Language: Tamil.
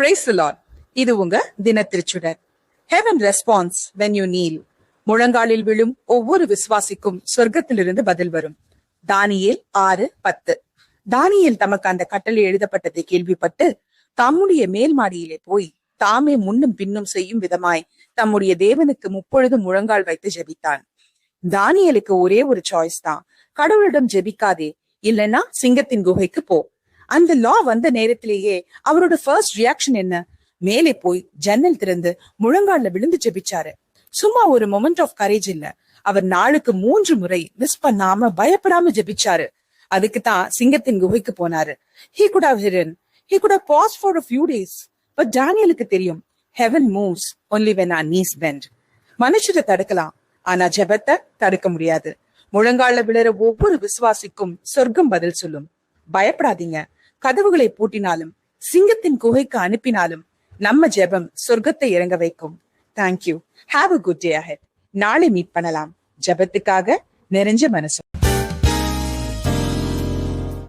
பிரைஸ் லார்ட் இது உங்க தினத்திருச்சுடர். Heaven responds when you kneel முழங்காலில் விழும் ஒவ்வொரு விசுவாசிக்கும் சொர்க்கத்திலிருந்து பதில் வரும். தானியல் ஆறு பத்து. தானியல் தமக்கு அந்த கட்டளை எழுதப்பட்டதை கேள்விப்பட்டு தம்முடைய மேல் மாடியிலே போய் தாமே முன்னும் பின்னும் செய்யும் விதமாய் தம்முடைய தேவனுக்கு முப்பொழுது முழங்கால் வைத்து ஜெபித்தான். தானியலுக்கு ஒரே ஒரு சாய்ஸ் தான். கடவுளிடம் ஜெபிக்காதே. இல்லைன்னா சிங்கத்தின் குகைக்கு போ. அந்த லா வந்த நேரத்திலேயே அவரோட ஃபர்ஸ்ட் ரியாக்ஷன் என்ன? மேலே போய் ஜன்னல் திறந்து முழங்கால விழுந்து ஜெபிச்சாரு. சும்மா ஒரு மொமெண்ட் ஆஃப் கரேஜ் இல்ல. அவர் நாளுக்கு மூன்று முறை மிஸ் பண்ணாம பயப்படாம ஜெபிச்சாரு. அதுக்கு தான் சிங்கத்தின் குகைக்கு போனாரு. He could have hidden he could have paused for a few days but டேனியலுக்கு தெரியும் heaven moves only when our knees bend மனுஷரை தடுக்கலாம் ஆனா ஜெபத்தை தடுக்க முடியாது. முழங்கால விழற ஒவ்வொரு விசுவாசிக்கும் சொர்க்கம் பதில் சொல்லும். பயப்படாதீங்க. கதவுகளை பூட்டினாலும் சிங்கத்தின் குகைக்கு அனுப்பினாலும் நம்ம ஜெபம் சொர்க்கத்தை இறங்க வைக்கும். Thank you have a good day ahead நாளை மீட் பண்ணலாம். ஜெபத்துக்காக நிறைஞ்ச மனசு.